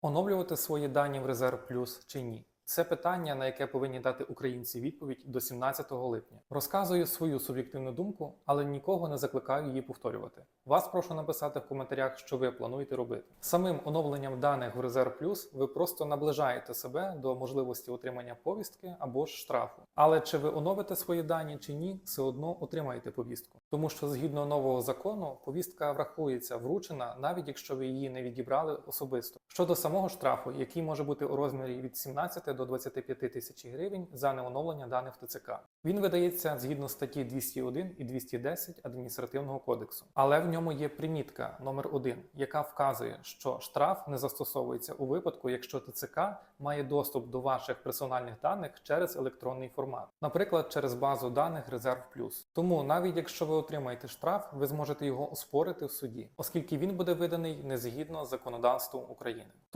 Оновлювати свої дані в Резерв Плюс чи ні? Це питання, на яке повинні дати українці відповідь до 17 липня. Розказую свою суб'єктивну думку, але нікого не закликаю її повторювати. Вас прошу написати в коментарях, що ви плануєте робити. Самим оновленням даних в Резерв Плюс ви просто наближаєте себе до можливості отримання повістки або ж штрафу. Але чи ви оновите свої дані чи ні, все одно отримаєте повістку. Тому що згідно нового закону повістка врахується вручена, навіть якщо ви її не відібрали особисто. Щодо самого штрафу, який може бути у розмірі від 17 до 25 тисяч гривень за неоновлення даних ТЦК. Він видається згідно статті 201 і 210 адміністративного кодексу, але в ньому є примітка номер 1 яка вказує, що штраф не застосовується у випадку, якщо ТЦК має доступ до ваших персональних даних через електронний формат, наприклад, через базу даних Резерв Плюс. Тому навіть якщо ви отримаєте штраф, ви зможете його оспорити в суді, оскільки він буде виданий не згідно з законодавством України.